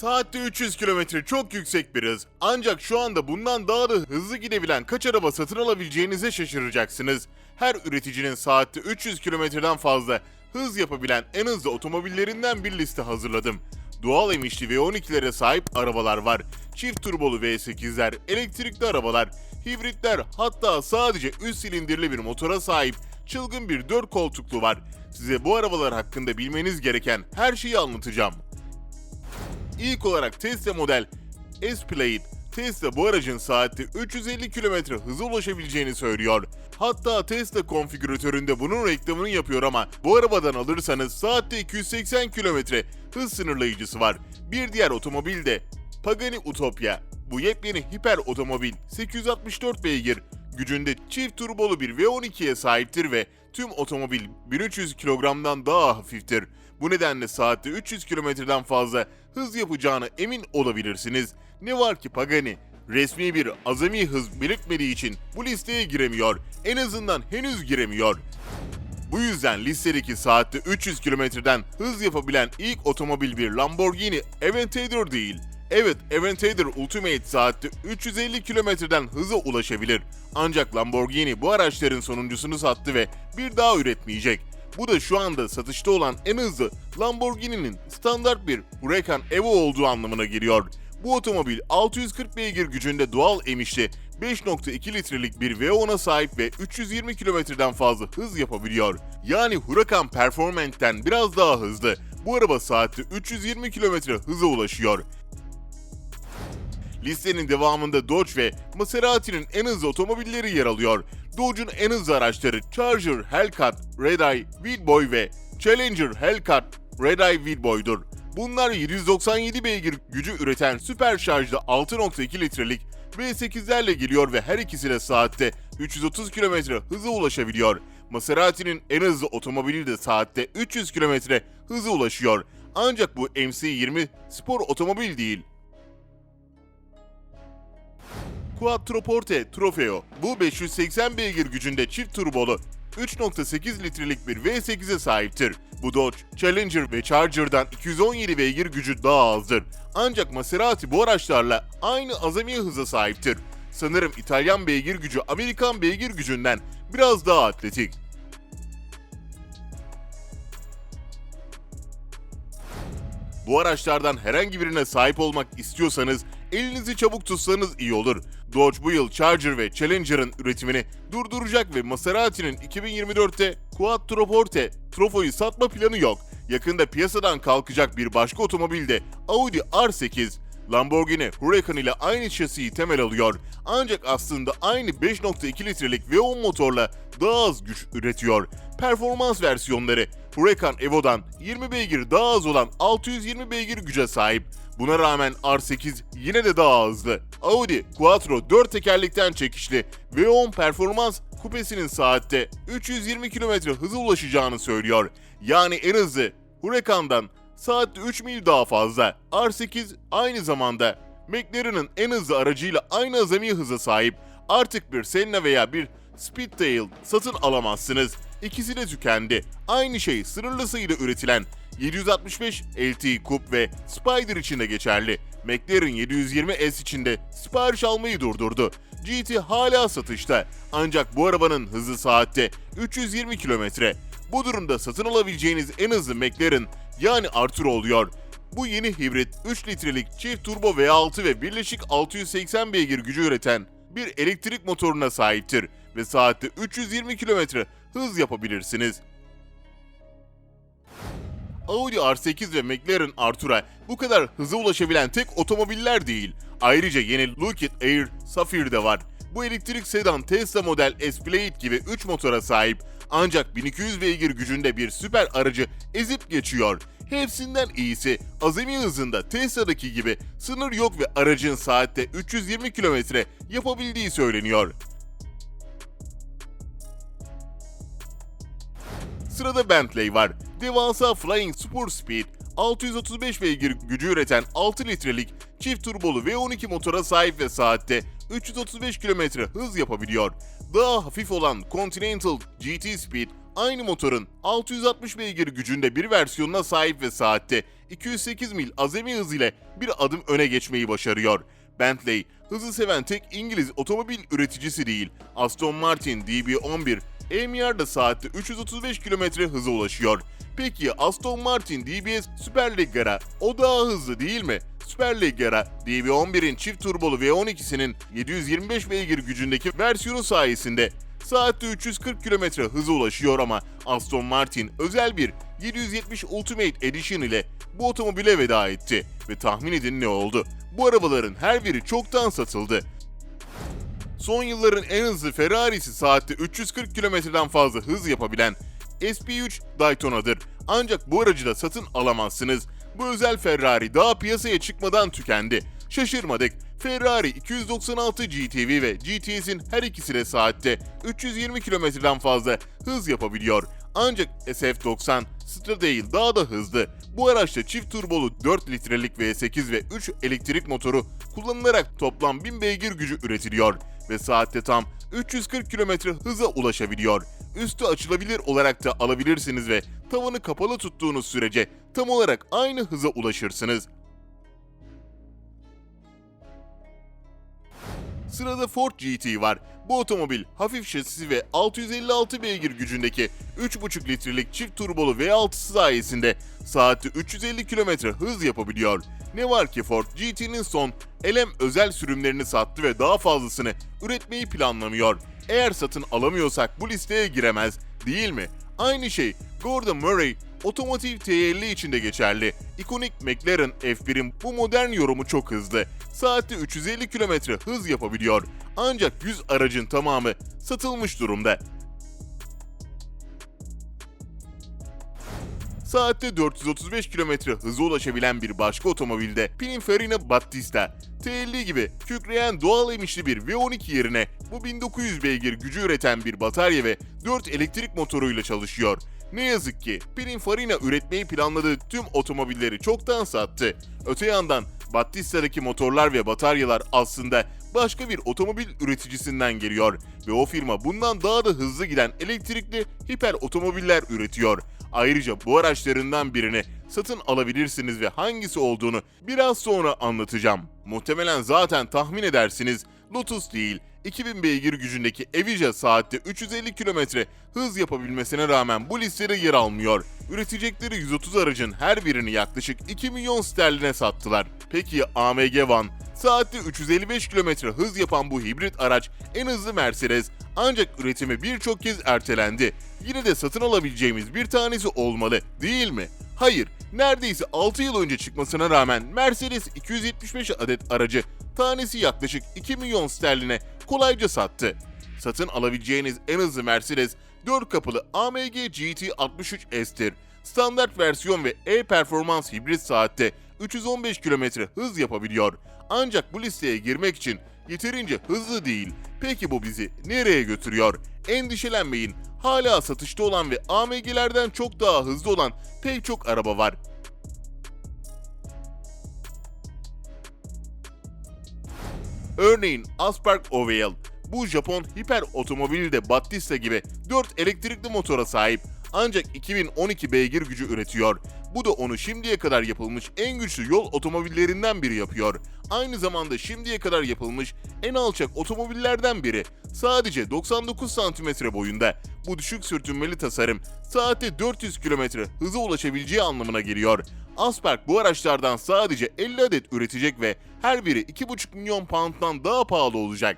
Saatte 300 kilometre çok yüksek bir hız. Ancak şu anda bundan daha da hızlı gidebilen kaç araba satın alabileceğinize şaşıracaksınız. Her üreticinin saatte 300 kilometreden fazla hız yapabilen en hızlı otomobillerinden bir liste hazırladım. Doğal emişli V12'lere sahip arabalar var. Çift turbolu V8'ler, elektrikli arabalar, hibritler hatta sadece 3 silindirli bir motora sahip çılgın bir 4 koltuklu var. Size bu arabalar hakkında bilmeniz gereken her şeyi anlatacağım. İlk olarak Tesla model S-Plaid, Tesla bu aracın saatte 350 km hıza ulaşabileceğini söylüyor. Hatta Tesla konfigüratöründe bunun reklamını yapıyor ama bu arabadan alırsanız saatte 280 km hız sınırlayıcısı var. Bir diğer otomobil de Pagani Utopia. Bu yepyeni hiper otomobil 864 beygir gücünde çift turbolu bir V12'ye sahiptir ve tüm otomobil 1300 kilogramdan daha hafiftir. Bu nedenle saatte 300 kilometreden fazla hız yapacağına emin olabilirsiniz. Ne var ki Pagani resmi bir azami hız belirtmediği için bu listeye giremiyor. En azından henüz giremiyor. Bu yüzden listedeki saatte 300 kilometreden hız yapabilen ilk otomobil bir Lamborghini Aventador değil. Evet, Aventador Ultimate saatte 350 kilometreden hıza ulaşabilir. Ancak Lamborghini bu araçların sonuncusunu sattı ve bir daha üretmeyecek. Bu da şu anda satışta olan en hızlı Lamborghini'nin standart bir Huracan Evo olduğu anlamına geliyor. Bu otomobil 640 beygir gücünde doğal emişli 5.2 litrelik bir V10'a sahip ve 320 kilometreden fazla hız yapabiliyor. Yani Huracan Performance'ten biraz daha hızlı. Bu araba saatte 320 kilometre hıza ulaşıyor. Listenin devamında Dodge ve Maserati'nin en hızlı otomobilleri yer alıyor. Dodge'un en hızlı araçları Charger, Hellcat, Redeye, Wheelboy ve Challenger, Hellcat, Redeye, Wheelboy'dur. Bunlar 797 beygir gücü üreten süper şarjlı 6.2 litrelik V8'lerle geliyor ve her ikisi de saatte 330 km hıza ulaşabiliyor. Maserati'nin en hızlı otomobili de saatte 300 km hıza ulaşıyor. Ancak bu MC20 spor otomobil değil. Quattroporte Trofeo. Bu 580 beygir gücünde çift turbolu 3.8 litrelik bir V8'e sahiptir. Bu Dodge, Challenger ve Charger'dan 217 beygir gücü daha azdır. Ancak Maserati bu araçlarla aynı azami hıza sahiptir. Sanırım İtalyan beygir gücü Amerikan beygir gücünden biraz daha atletik. Bu araçlardan herhangi birine sahip olmak istiyorsanız elinizi çabuk tutsanız iyi olur. Dodge bu yıl Charger ve Challenger'ın üretimini durduracak ve Maserati'nin 2024'te Quattroporte Trofo'yu satma planı yok. Yakında piyasadan kalkacak bir başka otomobil de Audi R8. Lamborghini Huracan ile aynı şasiyi temel alıyor. Ancak aslında aynı 5.2 litrelik V10 motorla daha az güç üretiyor. Performans versiyonları Huracan Evo'dan 20 beygir daha az olan 620 beygir güce sahip. Buna rağmen R8 yine de daha hızlı. Audi Quattro 4 tekerlekten çekişli V10 performans kupesinin saatte 320 km hıza ulaşacağını söylüyor. Yani en hızlı Huracan'dan saatte 3 mil daha fazla. R8 aynı zamanda McLaren'ın en hızlı aracıyla aynı azami hıza sahip. Artık bir Senna veya bir Speedtail satın alamazsınız. İkisi de tükendi. Aynı şey sınırlı sayıda üretilen 765 LT Coupe ve Spider için de geçerli. McLaren 720S için de sipariş almayı durdurdu. GT hala satışta. Ancak bu arabanın hızı saatte 320 kilometre. Bu durumda satın alabileceğiniz en hızlı McLaren yani Arturo oluyor. Bu yeni hibrit 3 litrelik çift turbo V6 ve birleşik 680 beygir gücü üreten bir elektrik motoruna sahiptir ve saatte 320 kilometre hız yapabilirsiniz. Audi R8 ve McLaren Artura bu kadar hıza ulaşabilen tek otomobiller değil. Ayrıca yeni Lucid Air Sapphire de var. Bu elektrik sedan Tesla model S-Plaid gibi 3 motora sahip ancak 1200 beygir gücünde bir süper aracı ezip geçiyor. Hepsinden iyisi azami hızında Tesla'daki gibi sınır yok ve aracın saatte 320 kilometre yapabildiği söyleniyor. Sırada Bentley var. Devasa Flying Sport Speed 635 beygir gücü üreten 6 litrelik çift turbolu V12 motora sahip ve saatte 335 km hız yapabiliyor. Daha hafif olan Continental GT Speed aynı motorun 660 beygir gücünde bir versiyonuna sahip ve saatte 208 mil azami hız ile bir adım öne geçmeyi başarıyor. Bentley, hızı seven tek İngiliz otomobil üreticisi değil. Aston Martin DB11, EMR'da saatte 335 km hıza ulaşıyor. Peki Aston Martin DBS Süper Leggera o daha hızlı değil mi? Süper Leggera, DB11'in çift turbolu V12'sinin 725 beygir gücündeki versiyonu sayesinde saatte 340 km hıza ulaşıyor ama Aston Martin özel bir 770 Ultimate Edition ile bu otomobile veda etti. Ve tahmin edin ne oldu? Bu arabaların her biri çoktan satıldı. Son yılların en hızlı Ferrari'si saatte 340 kilometreden fazla hız yapabilen SP3 Daytona'dır. Ancak bu aracı da satın alamazsınız. Bu özel Ferrari daha piyasaya çıkmadan tükendi. Şaşırmadık. Ferrari 296 GTV ve GTS'in her ikisi de saatte 320 kilometreden fazla hız yapabiliyor. Ancak SF90 Stradale daha da hızlı. Bu araçta çift turbolu 4 litrelik V8 ve 3 elektrik motoru kullanılarak toplam 1000 beygir gücü üretiliyor ve saatte tam 340 km hıza ulaşabiliyor. Üstü açılabilir olarak da alabilirsiniz ve tavanı kapalı tuttuğunuz sürece tam olarak aynı hıza ulaşırsınız. Sırada Ford GT var. Bu otomobil hafif şasisi ve 656 beygir gücündeki 3,5 litrelik çift turbolu V6 sayesinde saatte 350 km hız yapabiliyor. Ne var ki Ford GT'nin son LM özel sürümlerini sattı ve daha fazlasını üretmeyi planlamıyor. Eğer satın alamıyorsak bu listeye giremez, değil mi? Aynı şey Gordon Murray Otomotiv T50 için de geçerli. İkonik McLaren F1'in bu modern yorumu çok hızlı. Saatte 350 km hız yapabiliyor. Ancak 100 aracın tamamı satılmış durumda. Saatte 435 km hıza ulaşabilen bir başka otomobilde Pininfarina Battista, T50 gibi kükreyen doğal emişli bir V12 yerine bu 1900 beygir gücü üreten bir batarya ve 4 elektrik motoruyla çalışıyor. Ne yazık ki Pininfarina üretmeyi planladığı tüm otomobilleri çoktan sattı. Öte yandan Battista'daki motorlar ve bataryalar aslında başka bir otomobil üreticisinden geliyor ve o firma bundan daha da hızlı giden elektrikli hiper otomobiller üretiyor. Ayrıca bu araçlarından birini satın alabilirsiniz ve hangisi olduğunu biraz sonra anlatacağım. Muhtemelen zaten tahmin edersiniz Lotus değil, 2000 beygir gücündeki Evija saatte 350 km hız yapabilmesine rağmen bu listede yer almıyor. Üretecekleri 130 aracın her birini yaklaşık 2 milyon sterline sattılar. Peki AMG One? Saatte 355 km hız yapan bu hibrit araç en hızlı Mercedes ancak üretimi birçok kez ertelendi. Yine de satın alabileceğimiz bir tanesi olmalı değil mi? Hayır, neredeyse 6 yıl önce çıkmasına rağmen Mercedes 275 adet aracı tanesi yaklaşık 2 milyon sterline kolayca sattı. Satın alabileceğiniz en hızlı Mercedes 4 kapılı AMG GT 63S'tir. Standart versiyon ve e-performans hibrit saatte 315 km hız yapabiliyor. Ancak bu listeye girmek için yeterince hızlı değil. Peki bu bizi nereye götürüyor? Endişelenmeyin. Hala satışta olan ve AMG'lerden çok daha hızlı olan pek çok araba var. Örneğin Aspark Oveil. Bu Japon hiper otomobili de Battista gibi 4 elektrikli motora sahip ancak 2012 beygir gücü üretiyor. Bu da onu şimdiye kadar yapılmış en güçlü yol otomobillerinden biri yapıyor. Aynı zamanda şimdiye kadar yapılmış en alçak otomobillerden biri. Sadece 99 cm boyunda. Bu düşük sürtünmeli tasarım saatte 400 km hıza ulaşabileceği anlamına geliyor. Asperg bu araçlardan sadece 50 adet üretecek ve her biri 2,5 milyon pound'dan daha pahalı olacak.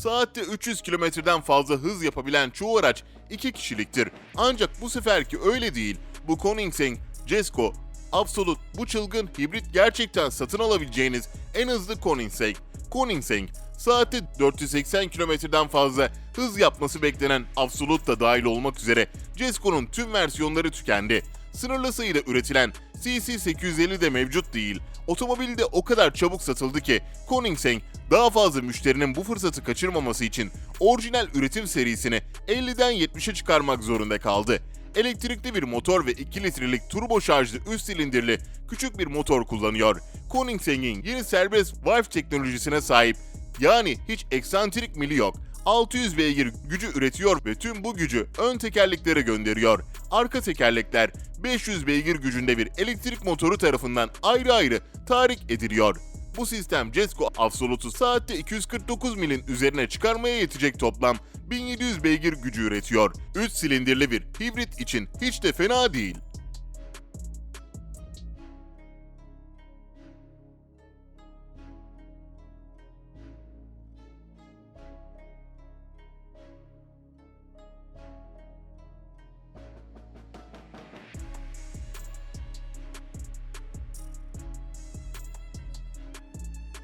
Saatte 300 kilometreden fazla hız yapabilen çoğu araç 2 kişiliktir. Ancak bu seferki öyle değil. Bu Koenigsegg, Jesko, Absolute bu çılgın hibrit gerçekten satın alabileceğiniz en hızlı Koenigsegg. Koenigsegg saatte 480 kilometreden fazla hız yapması beklenen Absolute da dahil olmak üzere Jesko'nun tüm versiyonları tükendi. Sınırlı sayıda üretilen CC850 de mevcut değil. Otomobil de o kadar çabuk satıldı ki Koenigsegg daha fazla müşterinin bu fırsatı kaçırmaması için orijinal üretim serisini 50'den 70'e çıkarmak zorunda kaldı. Elektrikli bir motor ve 2 litrelik turbo şarjlı üst silindirli küçük bir motor kullanıyor. Koenigsegg'in yeni serbest Valve teknolojisine sahip yani hiç eksantrik mili yok. 600 beygir gücü üretiyor ve tüm bu gücü ön tekerleklere gönderiyor. Arka tekerlekler 500 beygir gücünde bir elektrik motoru tarafından ayrı ayrı tahrik ediliyor. Bu sistem Jesko Absolute'u saatte 249 milin üzerine çıkarmaya yetecek toplam 1700 beygir gücü üretiyor. 3 silindirli bir hibrit için hiç de fena değil.